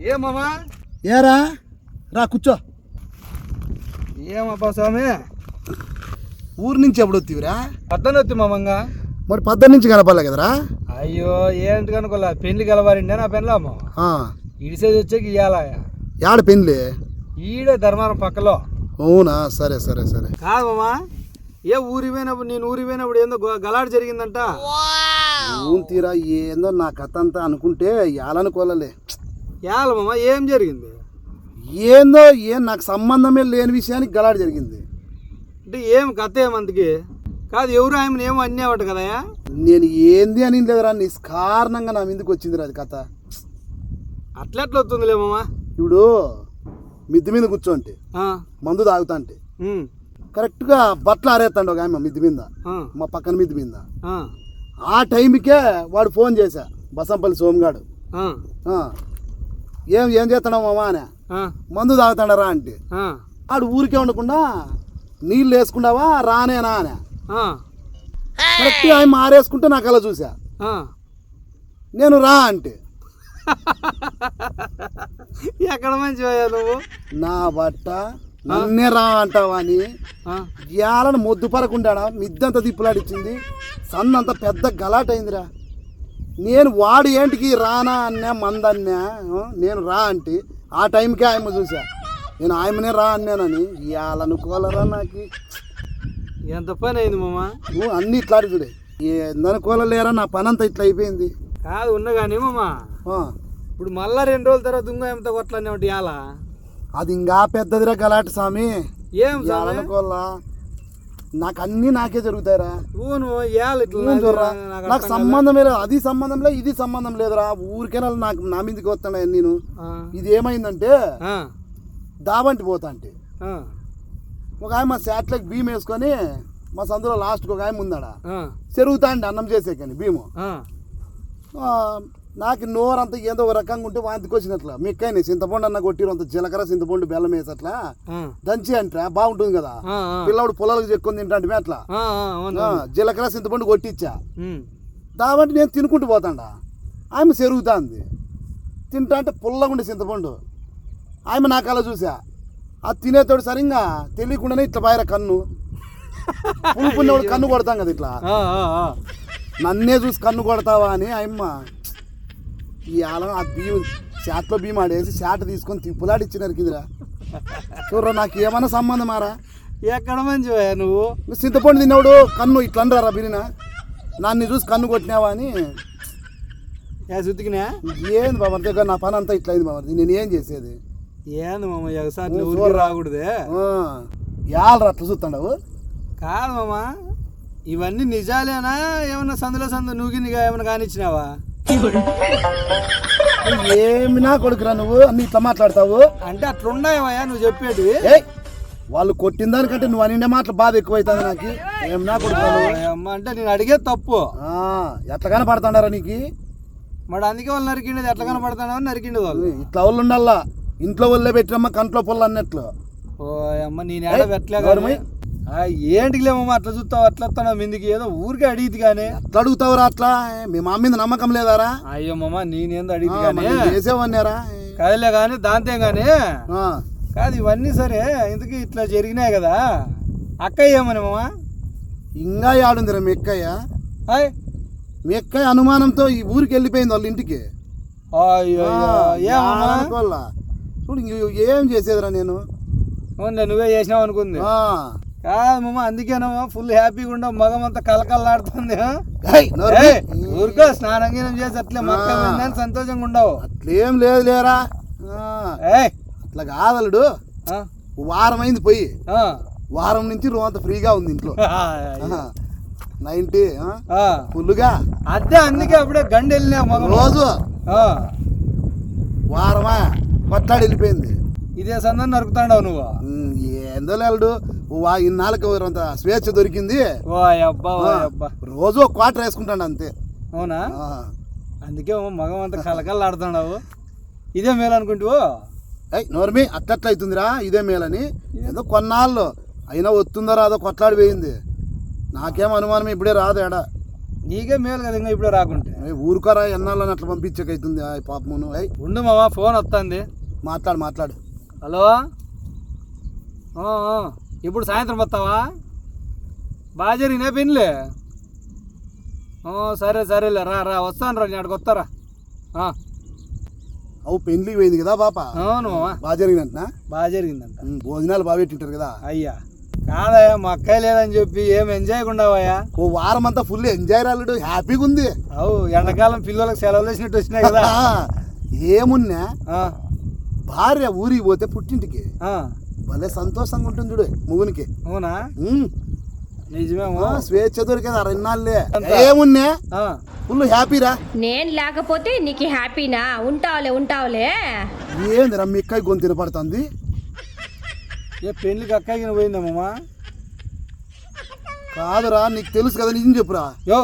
ఏమమ్మా ఏరా? రా కూర్చో. ఏమబ్బా స్వామి? ఊరు నుంచి ఎప్పుడు వత్తివిరా? పద్దనొత్తి మామంగా. మరి పద్దెనిమిది నుంచి కనపడలే కదరా? అయ్యో ఏంటి కనుకోలే? పెళ్ళి కలవారిండే నా ఆ, ఇడిసేది వచ్చాక ఇయ్యాల? యాడ పెళ్ళి ఈడే ధర్మారం పక్కలో. అవునా? సరే సరే సరే. కాదమ్మా ఏ ఊరి పోయినప్పుడు నేను ఊరి పోయినప్పుడు ఏందో గలాడు జరిగిందంట. ఊన్ తీరా ఏందో నా కథ అంతా అనుకుంటే యాలనుకోలే ఏలమ్మా ఏం జరిగింది? ఏందో ఏం నాకు సంబంధమే లేని విషయానికి గలాడు జరిగింది. అంటే ఏం కథ ఏమంతకి కాదు ఎవరు ఆయమని ఏమో అన్నేవట కదయా నేను ఏంది అని లేదురా నిష్కారణంగా నా మీదకి వచ్చిందిరా అది కథ. అట్లెట్లా వస్తుందిలేమమ్మా ఇప్పుడు మిద్ది మీద కూర్చోంటే మందు తాగుతా అంటే కరెక్ట్గా బట్టలు ఆరేస్తాడు ఒక ఆయన మిద్ది మీద మా పక్కన మిద్ది మీద. ఆ, టైంకే వాడు ఫోన్ చేశా బసంపల్లి సోమగాడు. ఏం ఏం చేస్తున్నావు మామా అని మందు తాగుతాడరా అంటే. ఆడు ఊరికే ఉండకుండా నీళ్ళు వేసుకున్నావా? రానేనా అని కరెక్ట్గా ఆయన మారేసుకుంటే నాకు అలా చూసా. నేను రా అంటే. ఎక్కడ మంచి నువ్వు? నా బట్ట నన్నే రా అంటావా అని గ్యాలను మొద్దు పరకుండాడా మిద్దంత తిప్పులాడిచ్చింది సన్నంత పెద్ద గలాట అయిందిరా నేను వాడు ఏంటికి రానా అన్నా మందన్నా నేను రా అంటే ఆ టైంకే ఆయమ్మ చూసా. నేను ఆయమనే రా అన్నానని ఇవాళనుకోలరా నాకు? ఎంత పని అయింది మామ? నువ్వు అన్ని ఇట్లా చూడే. ఏందనుకోలేరా నా పని అంతా ఇట్లా అయిపోయింది. కాదు ఉన్నగానే మామ. ఇప్పుడు మళ్ళా రెండు రోజుల తర్వాత దుంగ ఎంత కొట్లనే ఒకటి ఇవాళ? అది ఇంకా పెద్దదిరా గలాట స్వామి. ఏం ఇవాళనుకోలా నాకు అన్నీ నాకే జరుగుతాయిరా చూడరా? నాకు సంబంధమే లేదు అది సంబంధం లేదు ఇది సంబంధం లేదురా. ఊరికే నాకు నా మీదకి వస్తాను నేను. ఇది ఏమైందంటే దాబంటి పోతా అంటే. ఒక ఆయన మా శాట్లకి భీమ్ వేసుకొని మా సందులో లాస్ట్కి ఒక ఆయన ముందాడ ఆ, చెరుగుతా అండి అన్నం చేసేకని భీము ఆ, ఆ, నాకు నోరంతా ఏదో ఒక రకంగా ఉంటే వాంతికి వచ్చినట్ల. మిక్కని చింతపండు అన్న కొట్టిరు అంత జీలకర్ర చింతపండు బెల్లం వేసి అట్లా ఆ, దంచి అంటే బాగుంటుంది కదా. ఆ, ఆ, పిల్లవాడు పొలాలకు చెక్కొని తింటాంటే అట్లా. ఆ, ఆ. ఆ, జీలకర్ర చింతపండు కొట్టిచ్చా. ఉమ్, దాబంటే నేను తినుకుంటూ పోతాండా. ఆమె సెరుగుతాంది. తింటా అంటే పుల్లగుండే చింతపండు. ఆమె నాకు అలా చూసా. అది తినేతోడు సరిగ్గా తెలియకుండానే ఇట్లా బాయర కన్ను. పులుపున్నవాడు కన్ను కొడతాం కదా ఇట్లా. ఆ, ఆ, ఆ. నన్నే చూసి కన్ను కొడతావా అని ఆయమ్మ ఈ ఆలం ఆ బియ్యం శాట్లో బియ్యం ఆడేసి శాట తీసుకొని తిప్పులాడిచ్చి నరికిందిరా చూడరా నాకు ఏమన్నా సంబంధం మారా ఎక్కడ మంచి నువ్వు? చింతపండు తిన్నవాడు కన్ను ఇట్లా అనరా బిరినా? నన్ను చూసి కన్ను కొట్టినావా అని. ఏ సుతికినా? ఏంది బాబా దగ్గర నా పని అంతా ఇట్లా అయింది బాబా నేను ఏం చేసేది? ఏంది మామ ఒకసారి నువ్వు. రాకూడదే? యాలరా అట్లా చూస్తాడావు? కాదు మామ ఇవన్నీ నిజాలేనా? ఏమన్నా సందులో సందు నూగినిగా ఏమన్నా కానిచ్చినావా? ఏమి నా కొడుకురా నువ్వు? అన్ని ఇట్లా మాట్లాడతావు? అంటే అట్లున్నాయవయ్యా నువ్వు ఏయ్ వాళ్ళు కొట్టిన దానికంటే నువ్వు అనిండే మాటలు బాధ ఎక్కువైతుంది నాకు. ఏం నా అమ్మ అంటే నేను అడిగేది తప్పు. ఎట్లా కనపడతాడారా నీకు? మరి అందుకే వాళ్ళు నరికిండేది ఎట్లా కనపడతానో నరికిండేది వాళ్ళు. ఇట్లా వాళ్ళు ఉండాలా? ఇంట్లో వాళ్ళే పెట్టినమ్మ కంట్లో పొల్ల అన్నట్లు. ఓ అమ్మ నేను పెట్టలే ఎవరు కానీ ఆ, ఏంటికి లేమమ్మా అట్లా చూస్తావు? అట్లా వస్తాను మిందికి ఏదో ఊరికే అడిగితే కానీ. ఎట్లా అడుగుతావురా అట్లా? మీ మా మీద నమ్మకం లేదారా? అయ్యో మామ నేనేందో మరి కానీ. చేసేవన్నారా? కదలే కానీ దాంతే కానీ. ఆ, కాదు ఇవన్నీ సరే ఇంతకీ ఇట్లా జరిగినాయి కదా? అక్కయ్య ఏమని మామ? ఇంకా ఆడుందిరా మీ ఎక్కయ్య హాయ్ మీ ఎక్కయ్య అనుమానంతో ఈ ఊరికి వెళ్ళిపోయింది వాళ్ళ ఇంటికి. అనుకోవాల చూడు ఏం చేసేదిరా నేను? నువ్వే చేసినావు అనుకుంది. ఆ. కాదు మామ అందుకేనమ్మా ఫుల్ హ్యాపీగా ఉండవు మగం అంతా కలకల్లాడుతుంది. ఊరుకో స్నానం గీనం చేసి అట్లే మొక్క సంతోషంగా ఉండవు. అట్లేం లేదు లేరా? అట్లా కాదలుడు. వారం అయింది పోయి. వారం నుంచి రూమ్ అంత ఫ్రీగా ఉంది ఇంట్లో. నైన్టీ. ఫుల్గా అదే అందుకే అప్పుడే గండి వెళ్ళినా రోజు. వారమా? కొట్లాడి వెళ్ళిపోయింది ఇదే సందని నరుకుతాండవు నువ్వు. ఏందో లేడు ఇన్నాళ్ళకి అంత స్వేచ్ఛ దొరికింది. రోజు క్వార్టర్ వేసుకుంటాను అంతే. అవునా. అందుకే మగం అంతా కలకల్లాడుతున్నావు ఇదే మేలు అనుకుంటూ ఏయ్ నోర్మి అట్లట్ల అవుతుందిరా ఇదే మేలని. ఏదో కొన్నాళ్ళు. అయినా వస్తుందో రాదో కొట్లాడి పోయింది నాకేం అనుమానం ఇప్పుడే రాదు ఎడ నీకే మేలు కదా ఇంకా ఇప్పుడు రాకుంటే. ఊరుకోరా ఎన్నాళ్ళని అట్లా పంపించకైతుంది ఆ పాపమును. ఏయ్. ఉండు మామ ఫోన్ వస్తుంది. మాట్లాడు మాట్లాడు. హలో. ఇప్పుడు సాయంత్రం వస్తావా? బాగా జరిగినా ఆ, సరే సరేలే రా రా వస్తాను రా నేను వస్తారా అవు పెళ్ళికి పోయింది కదా పాప? అవును. బాగా జరిగినట్టునా బాగా జరిగిందంట. భోజనాలు బాగా పెట్టింటారు కదా? అయ్యా. కాదయ్యా మా అక్కయ్య లేదని చెప్పి ఏం ఎంజాయ్ ఉండవయ్యా ఓ వారం అంతా ఫుల్ ఎంజాయ్ రాలేడు హ్యాపీగా ఉంది. అవు ఎండాకాలం పిల్లలకు సెలవులు వేసినట్టు వచ్చినాయి కదా. ఏమున్నా? భార్య ఊరికి పోతే పుట్టింటికి. భలే సంతోషంగా ఉంటుంది చూడు ముగునికి అవునా? నిజమేమో. స్వేచ్ఛ దొరికేది అంతా. ఏమున్నా ఫుల్ హ్యాపీరా? నేను లేకపోతే నీకు హ్యాపీనా? ఉంటావులే ఉంటావులే. ఏందిరా మీ అక్కయ్య గొంతు తినపడుతుంది ఏ పెళ్ళికి అక్కయ్యకి పోయిందమ్మా కాదురా నీకు తెలుసు కదా నిజం చెప్పురా. యో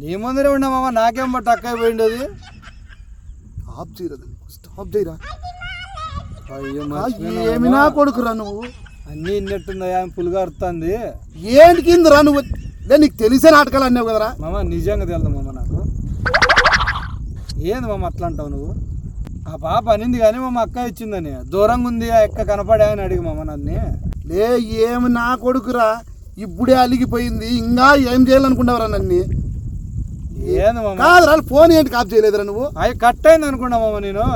నీ ముందరే ఉన్నామమ్మా నాకేం బట్టి అక్కయ్య పోయిండేది? ఆఫ్ చేయరా స్టాప్ చేయరా? ఏమి నా కొడుకురా నువ్వు? అన్నీ ఇన్నట్టుందయ్యా పులిగా అరుతుంది ఏంటి కిందరా నువ్వు? లే నీకు తెలిసే నాటకాలు అన్నావు కదరా. మామ నిజంగా తెలుదు మామ నాకు? ఏంది మామ అట్లా అంటావు నువ్వు? ఆ పాప అనింది కానీ మామ అక్క ఇచ్చిందని. దూరంగా ఉంది ఆ ఎక్క కనపడా అని అడిగి మామ నన్ను. లే ఏమి నా కొడుకురా? ఇప్పుడే అలిగిపోయింది ఇంకా ఏం చేయాలనుకున్నావురా నన్ను? ఏంది మామ? కాదురా ఫోన్ ఏంటి కాప్ చేయలేదురా నువ్వు? అవి కట్ అయింది అనుకున్నా మామ నేను.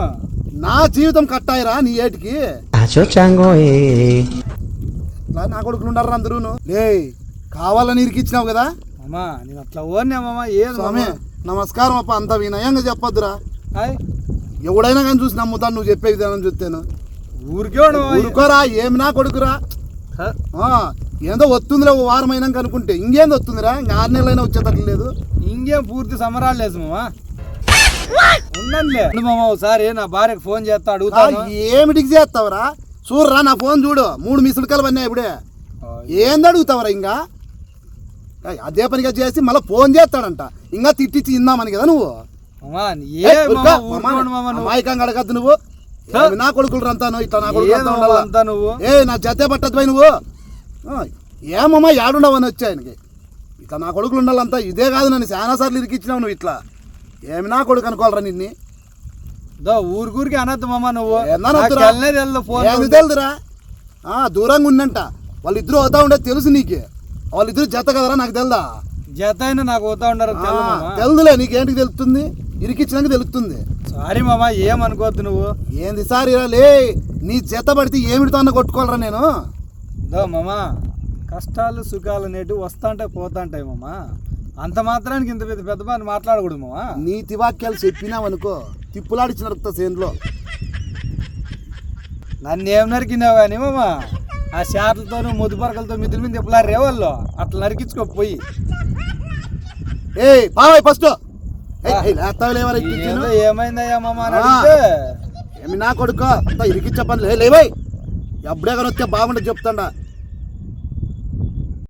నా జీవితం కట్టాయిరా నీ ఏటికి? నా కొడుకులు ఉండరు అందరూ లే కావాలని ఇరికిచ్చినావు కదా? మామ నేను అట్లా ఓన్నే మామ ఏది మామ. స్వామి నమస్కారం అప్ప అంత వినయంగా చెప్పొద్దురా. ఎవడైనా కానీ చూసి నమ్ముతాను నువ్వు చెప్పే విధానం చూస్తాను. ఊరికే. ఊరుకోరా ఏమి నా కొడుకురా? ఏందో వస్తుందిరా ఓ వారం అయినాక అనుకుంటే ఇంకేంది వస్తుందిరా? ఇంకా ఆరు నెలలైనా వచ్చేటట్లు లేదు. ఇంకేం పూర్తి సమరాలు లేదు మామ. ఉండండిలే ఉండు మామ ఒకసారి నా భార్యకు ఫోన్ చేస్తా అడుగుతాను. ఏమిటికి చేస్తావురా? చూడరా నా ఫోన్ చూడు. మూడు మిసులు కలు పడినాయి ఇప్పుడే. ఏంది అడుగుతావరా ఇంకా? అదే పనిగా చేసి మళ్ళీ ఫోన్ చేస్తాడంట. ఇంకా తిట్టించి ఇందామని కదా నువ్వు? అమాయకంగా అడగద్దు నువ్వు. నా కొడుకులు రంతాను ఇట్లా నా కొడుకు నువ్వు. ఏ నా జతే పట్టదు పోయి నువ్వు. ఏమమ్మా యాడుండవని వచ్చా ఆయనకి. ఇట్లా నా కొడుకులు ఉండాలంతా ఇదే కాదు నన్ను చాలా సార్లు ఇరికిచ్చినావు నువ్వు ఇట్లా. ఏమి నా కొడుకు అనుకోవాలరా నిన్ని? దో ఊరికూరికి అనద్దు మామ నువ్వు. ఏమి తెలుదురా? ఆ, దూరంగా ఉండంట వాళ్ళిద్దరూ అవుతా ఉండేది తెలుసు నీకు. వాళ్ళిద్దరు జత కదరా నాకు తెలుదా? జత అయినా నాకు పోతా ఉండరు తెలుదులే నీకేంటికి తెలుస్తుంది? ఇరికిచ్చినాక తెలుస్తుంది. సారీ మామ ఏమనుకోవద్దు నువ్వు. ఏంది సార్ లే నీ జత పడితే ఏమిటితో అన్న కొట్టుకోవాలరా నేను? దో మామ కష్టాలు సుఖాలు అనేటివి వస్తాంటాయి పోతాంటాయి మామ. అంత మాత్రానికి ఇంత పెద్ద పెద్ద పని మాట్లాడకూడదు నీతి వాక్యాలు చెప్పినావనుకో తిప్పులాడిచ్చిన రక్త సేన్లో. నన్ను ఏం నరికినావు కానీ మామ ఆ షాట్లతోనూ ముద్దు పరకలతో మిద్దుల మీద ఎప్పుడారు రేవాళ్ళు అట్లా నరికించుకో పోయి. ఏ పావాయ్ ఫస్ట్. ఏమైందయ్యా మామ ఏమి నా కొడుకో? అంతా ఇరికిచ్చే పని లేవాయ్. ఎప్పుడే కానీ వస్తే బాగుంటుంది చెప్తాడా.